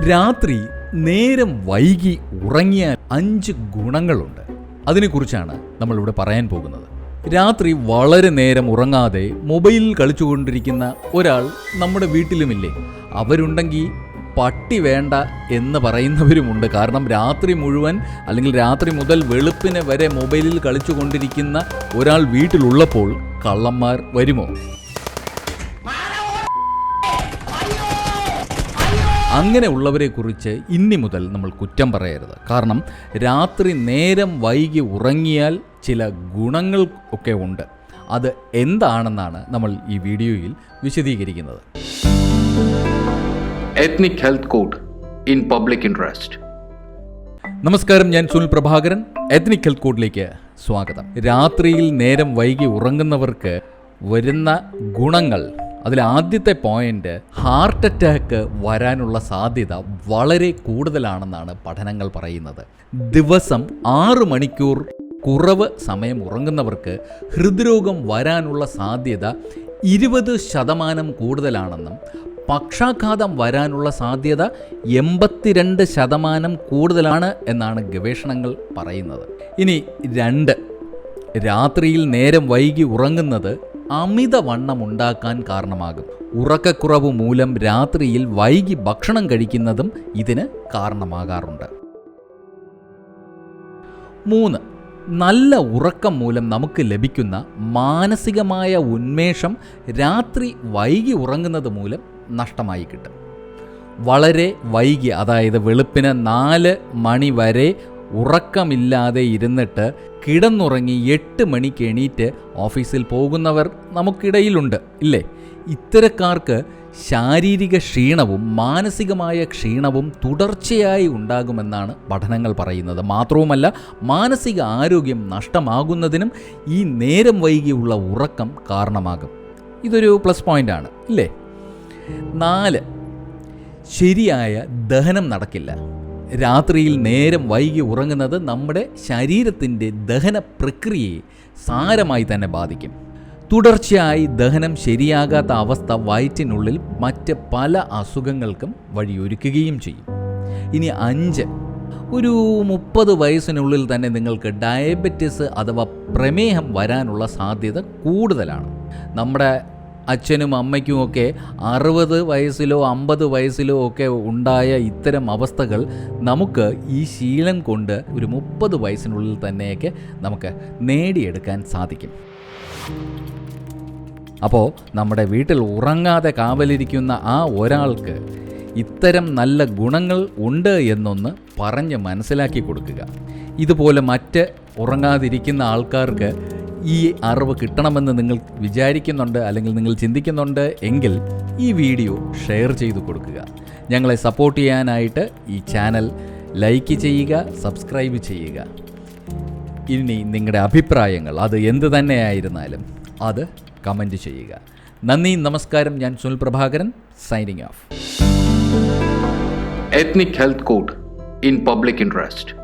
രാത്രി നേരം വൈകി ഉറങ്ങിയാൽ അഞ്ച് ഗുണങ്ങളുണ്ട്. അതിനെക്കുറിച്ചാണ് നമ്മളിവിടെ പറയാൻ പോകുന്നത്. രാത്രി വളരെ നേരം ഉറങ്ങാതെ മൊബൈലിൽ കളിച്ചുകൊണ്ടിരിക്കുന്ന ഒരാൾ നമ്മുടെ വീട്ടിലുമില്ലേ? അവരുണ്ടെങ്കിൽ പട്ടി വേണ്ട എന്ന് പറയുന്നവരുമുണ്ട്. കാരണം രാത്രി മുഴുവൻ അല്ലെങ്കിൽ രാത്രി മുതൽ വെളുപ്പിനെ വരെ മൊബൈലിൽ കളിച്ചുകൊണ്ടിരിക്കുന്ന ഒരാൾ വീട്ടിലുള്ളപ്പോൾ കള്ളന്മാർ വരുമോ? അങ്ങനെയുള്ളവരെ കുറിച്ച് ഇനി മുതൽ നമ്മൾ കുറ്റം പറയരുത്. കാരണം രാത്രി നേരം വൈകി ഉറങ്ങിയാൽ ചില ഗുണങ്ങൾ ഒക്കെ ഉണ്ട്. അത് എന്താണെന്നാണ് നമ്മൾ ഈ വീഡിയോയിൽ വിശദീകരിക്കുന്നത്. Ethnic health code in public interest നമസ്കാരം ഞാൻ സുനിൽ പ്രഭാകരൻ. എത്നിക് ഹെൽത്ത് കോഡിലേക്ക് സ്വാഗതം. രാത്രിയിൽ നേരം വൈകി ഉറങ്ങുന്നവർക്ക് വരുന്ന ഗുണങ്ങൾ അതിൽ ആദ്യത്തെ പോയിന്റ് ഹാർട്ട് അറ്റാക്ക് വരാനുള്ള സാധ്യത വളരെ കൂടുതലാണെന്നാണ് പഠനങ്ങൾ പറയുന്നത്. ദിവസം ആറ് മണിക്കൂർ കുറവ് സമയം ഉറങ്ങുന്നവർക്ക് ഹൃദ്രോഗം വരാനുള്ള സാധ്യത ഇരുപത് ശതമാനം കൂടുതലാണെന്നും പക്ഷാഘാതം വരാനുള്ള സാധ്യത എൺപത്തിരണ്ട് ശതമാനം കൂടുതലാണ് എന്നാണ് ഗവേഷണങ്ങൾ പറയുന്നത്. ഇനി രണ്ട് രാത്രിയിൽ നേരം വൈകി ഉറങ്ങുന്നത് അമിതവണ്ണം ഉണ്ടാക്കാൻ കാരണമാകും. ഉറക്കക്കുറവ് മൂലം രാത്രിയിൽ വൈകി ഭക്ഷണം കഴിക്കുന്നതും ഇതിന് കാരണമാകാറുണ്ട്. മൂന്ന് നല്ല ഉറക്കം മൂലം നമുക്ക് ലഭിക്കുന്ന മാനസികമായ ഉന്മേഷം രാത്രി വൈകി ഉറങ്ങുന്നത് മൂലം നഷ്ടമായി കിട്ടും. വളരെ വൈകി അതായത് വെളുപ്പിന് നാല് മണി വരെ ഉറക്കമില്ലാതെ ഇരുന്നിട്ട് കിടന്നുറങ്ങി എട്ട് മണിക്ക് എണീറ്റ് ഓഫീസിൽ പോകുന്നവർ നമുക്കിടയിലുണ്ട് ഇല്ലേ? ഇത്തരക്കാർക്ക് ശാരീരിക ക്ഷീണവും മാനസികമായ ക്ഷീണവും തുടർച്ചയായി ഉണ്ടാകുമെന്നാണ് പഠനങ്ങൾ പറയുന്നത്. മാത്രവുമല്ല മാനസിക ആരോഗ്യം നഷ്ടമാകുന്നതിനും ഈ നേരം വൈകിയുള്ള ഉറക്കം കാരണമാകും. ഇതൊരു പ്ലസ് പോയിന്റാണ് ഇല്ലേ? നാല് ശരിയായ ദഹനം നടക്കില്ല. രാത്രിയിൽ നേരം വൈകി ഉറങ്ങുന്നത് നമ്മുടെ ശരീരത്തിന്റെ ദഹന പ്രക്രിയയെ സാരമായി തന്നെ ബാധിക്കും. തുടർച്ചയായി ദഹനം ശരിയാകാത്ത അവസ്ഥ വയറ്റിനുള്ളിൽ മറ്റ് പല അസുഖങ്ങൾക്കും വഴിയൊരുക്കുകയും ചെയ്യും. ഇനി അഞ്ച്. ഒരു മുപ്പത് വയസ്സിനുള്ളിൽ തന്നെ നിങ്ങൾക്ക് ഡയബറ്റിസ് അഥവാ പ്രമേഹം വരാനുള്ള സാധ്യത കൂടുതലാണ്. നമ്മുടെ അച്ഛനും അമ്മയ്ക്കും ഒക്കെ അറുപത് വയസ്സിലോ അമ്പത് വയസ്സിലോ ഒക്കെ ഉണ്ടായ ഇത്തരം അവസ്ഥകൾ നമുക്ക് ഈ ശീലം കൊണ്ട് ഒരു മുപ്പത് വയസ്സിനുള്ളിൽ തന്നെയൊക്കെ നമുക്ക് നേടിയെടുക്കാൻ സാധിക്കും. അപ്പോൾ നമ്മുടെ വീട്ടിൽ ഉറങ്ങാതെ കാവലിരിക്കുന്ന ആ ഒരാൾക്ക് ഇത്തരം നല്ല ഗുണങ്ങൾ ഉണ്ട് എന്നൊന്ന് പറഞ്ഞ് മനസ്സിലാക്കി കൊടുക്കുക. ഇതുപോലെ മറ്റ് ഉറങ്ങാതിരിക്കുന്ന ആൾക്കാർക്ക് ഈ അറിവ് കിട്ടണമെന്ന് നിങ്ങൾ വിചാരിക്കുന്നുണ്ട് അല്ലെങ്കിൽ നിങ്ങൾ ചിന്തിക്കുന്നുണ്ട് എങ്കിൽ ഈ വീഡിയോ ഷെയർ ചെയ്തു കൊടുക്കുക. ഞങ്ങളെ സപ്പോർട്ട് ചെയ്യാനായിട്ട് ഈ ചാനൽ ലൈക്ക് ചെയ്യുക സബ്സ്ക്രൈബ് ചെയ്യുക. ഇനി നിങ്ങളുടെ അഭിപ്രായങ്ങൾ അത് എന്ത് തന്നെയായിരുന്നാലും അത് കമന്റ് ചെയ്യുക. നന്ദി നമസ്കാരം. ഞാൻ Sunil Prabhakaran signing off ethnic health code in public Interest.